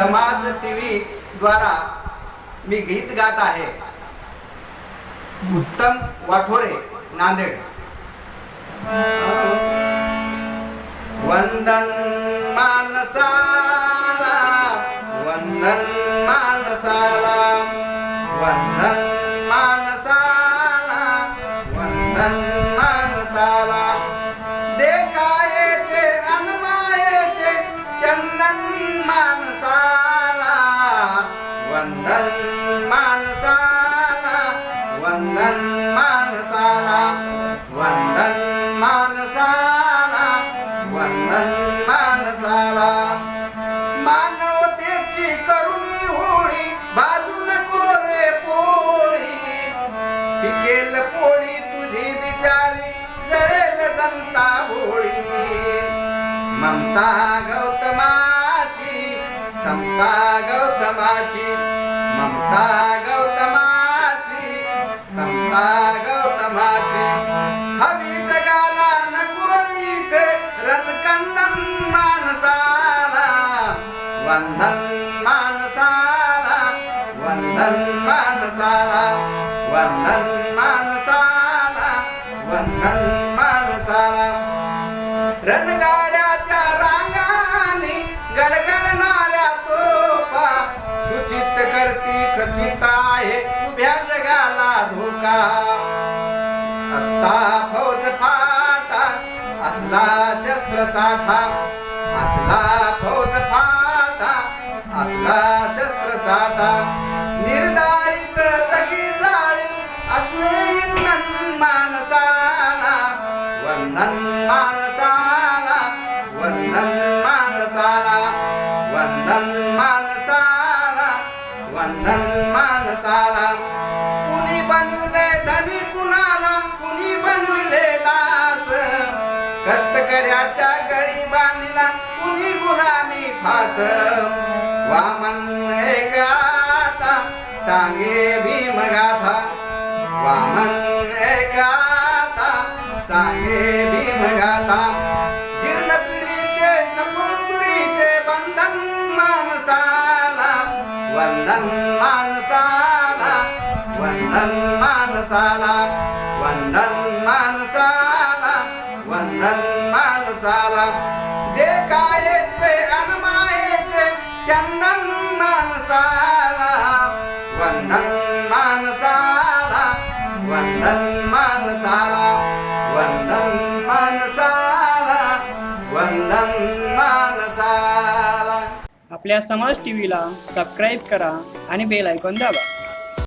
समाज टीव्ही द्वारा मी गीत गात आहे. उत्तम वाठोरे नांदेड. वंदन मानसा. वंदन मानसाला वंदन मानसाला वंदन मानसाला वंदन मानसाला मानवतेची करुणी होळी बाजून कोरे पोळी. पिकेल पोळी तुझी बिचारी जळेल जनता भोळी ममता गौतमा समता गौतमाची ममता गौतमाची समता गौतमाची. हवी जगाला नको इथे रणकंदन मानसाला वंदन मानसाला वंदन मानसाला वंदन मानसाला वंदन खचित आहे उभ्या जगाला धोका. असता फौज फाटा असला शस्त्र साठा. असला फौज फाटा असला शस्त्र साठा. निर्धारित जगी जाळी असले मानसाला वंदन मान मानसाला कुणी बनविले धनी कुणाला? कुणी बनविले दास? कष्टकऱ्याच्या गळी बांधला कुणी गुलामी फास? वामन एक आता सांगे भीमगाथा वामन एक सांगे भीमगाथा जीर्ण पिढीचे नको पिढीचे बंधन मानसाला वंदन माणसा वंदन मानसाला वंदन मानसाला वंदन मानसाला। देखायचे अनमायचे चंदन मानसाला वंदन मानसाला वंदन मानसाला वंदन मानसाला वंदन मानसाला। आपल्या समाज टी व्हीला सबस्क्राईब करा आणि बेल ऐकून दाबा.